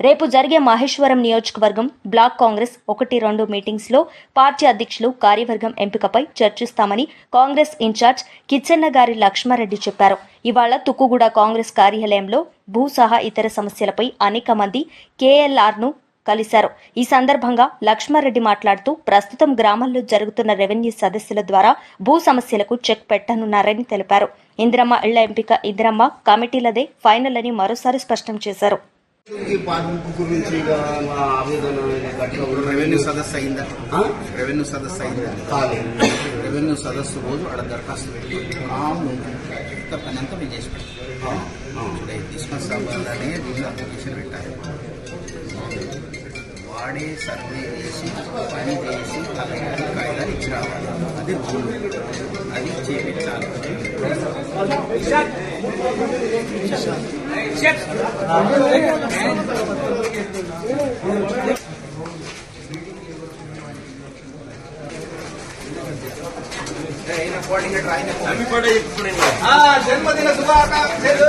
రేపు జరిగే మహేశ్వరం నియోజకవర్గం బ్లాక్ కాంగ్రెస్ ఒకటి రెండు మీటింగ్స్లో పార్టీ అధ్యక్షులు కార్యవర్గం ఎంపికపై చర్చిస్తామని కాంగ్రెస్ ఇన్ఛార్జ్ కిచ్చెన్న గారి లక్ష్మారెడ్డి చెప్పారు. ఇవాళ తుక్కుగూడ కాంగ్రెస్ కార్యాలయంలో భూ సహా ఇతర సమస్యలపై అనేక మంది కేఎల్ఆర్ను కలిశారు. ఈ సందర్భంగా లక్ష్మారెడ్డి మాట్లాడుతూ ప్రస్తుతం గ్రామాల్లో జరుగుతున్న రెవెన్యూ సదస్సుల ద్వారా భూ సమస్యలకు చెక్ పెట్టనున్నారని తెలిపారు. ఇందిరమ్మ ఇళ్ళ ఎంపిక ఇందిరమ్మ కమిటీలదే ఫైనల్ అని మరోసారి స్పష్టం చేశారు. పార్టీ గురించి మా ఆవేదన. రెవెన్యూ సదస్సు అయిందా? రెవెన్యూ సదస్సు అయిందా కాలేదు. రెవెన్యూ సదస్సు రోజు ఆడ దరఖాస్తు పెట్టి అంతా మేము చేసి క్రిస్మస్ అవ్వాలనే దీంట్లో అప్లికేషన్ పెట్టాలి వాడే సర్వే చేసి పని చేసి అలాగే కాగితాలు ఇచ్చి రావాలి. అది రూల్ అది చేపించాలి. జన్మదిన శుభాకాంక్షలు.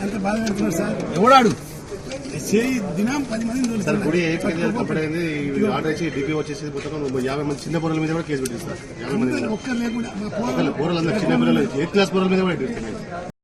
అంత బాధ పెడుతున్నారు సార్ ఎవడాడు చేయి దినం పది మంది సార్. గుడి ఆర్డర్ ఇచ్చి డిపి వచ్చేసి మొత్తం యాభై మంది చిన్న పొరల మీద కూడా కేసు పెట్టింది సార్ యాభై మంది ఒక్కరు లేకుండా చిన్న పిల్లలు ఎయిత్ క్లాస్ పొరల మీద కూడా పెట్టింది